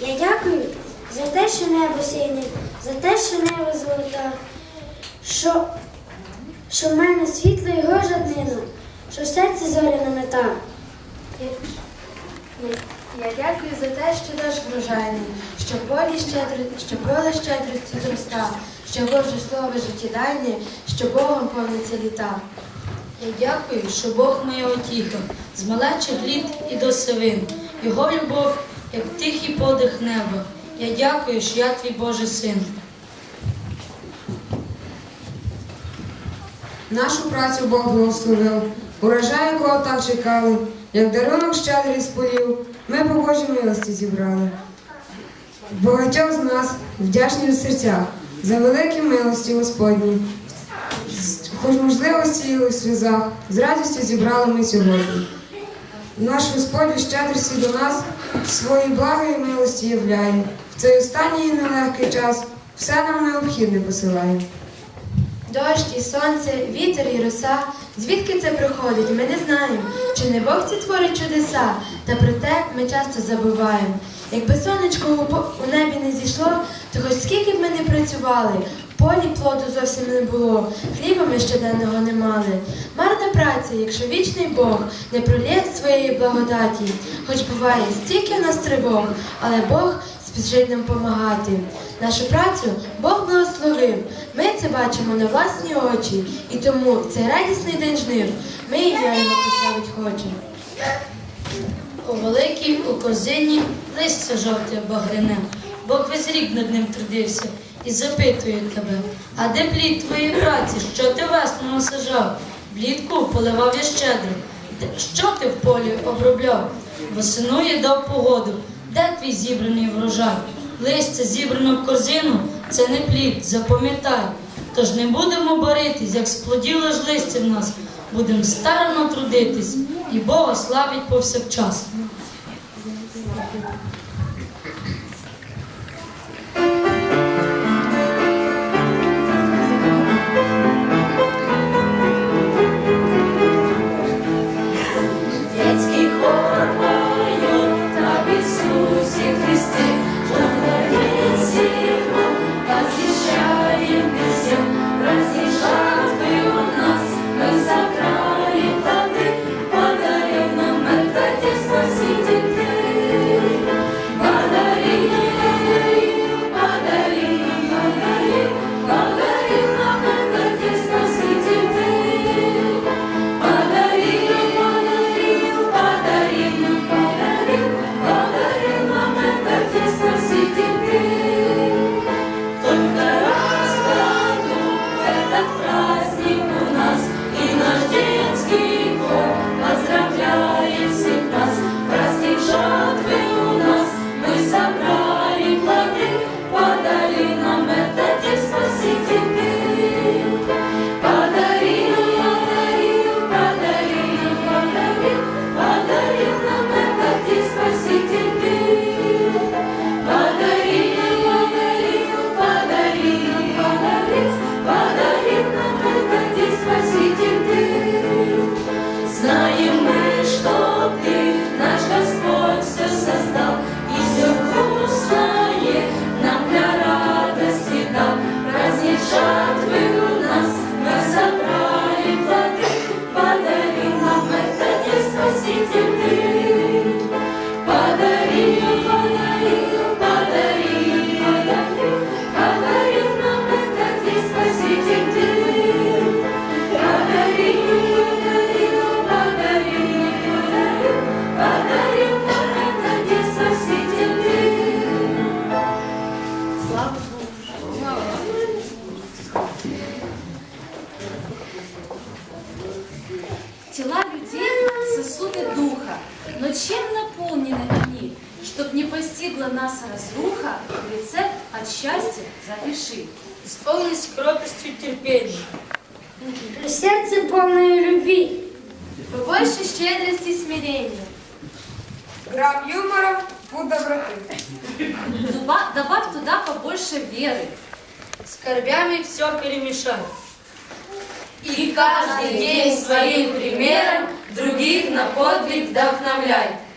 Я дякую за те, що небо синє, за те, що небо золота, що, що в мене світло і жаднина, що в серці зоряна мета. Я, дякую за те, що дощ врожайний, що полі щедро, що поле щедрості зроста, що Боже слово життєдайне, що Богом повниться літа. Я дякую, що Бог моя отіха, з малечих літ і до сивин. Його любов, як тихий подих неба. Я дякую, що я твій Божий син. Нашу працю Бог благословив, урожай, якого так чекали, як дарунок щедрий з полів, ми по Божій милості зібрали. Багатьох з нас вдячні в серцях за великі милості Господні. Хоч можливо сіяли в сльозах, з радістю зібрали ми сьогодні. Наш Господь у щедрості до нас свої благи і милості являє. В цей останній нелегкий час все нам необхідне посилає. Дощ і сонце, вітер і роса. Звідки це приходить, ми не знаємо. Чи не Бог ці творить чудеса? Та про те ми часто забуваємо. Якби сонечко у, небі не зійшло, то хоч скільки б ми не працювали, полі плоду зовсім не було, хліба ми щоденного не мали. Марна праця, якщо вічний Бог не пролє своєї благодаті, хоч буває стільки в нас тривог, але Бог спішить нам помагати. Нашу працю Бог благословив. Ми це бачимо на власні очі, і тому цей радісний день жнив ми ім'я його прославить хочемо. У великій у корзині листя жовте багряне. Бог весь рік над ним трудився і запитує тебе, а де плід твоєї праці, що ти весну насажав? Влітку поливав я щедро. Що ти в полі обробляв? Восени я дав погоду. Де твій зібраний врожай? Листя зібрано в корзину, це не плід, запам'ятай. Тож не будемо боритись, як сплоділо ж листя в нас. Будемо старано трудитись, і Бога славить повсякчас. Father. Тела людей – сосуды духа, но чем наполнены они? Чтоб не постигла нас разруха, рецепт от счастья запиши. Исполнись кротостью терпения. серце повної любві. Побольше щедрости и смирения. Грам юмора, пуд доброты. Добавь туда побольше веры. Скорбями все перемешай. И каждый день своим примером других на подвиг вдохновляй.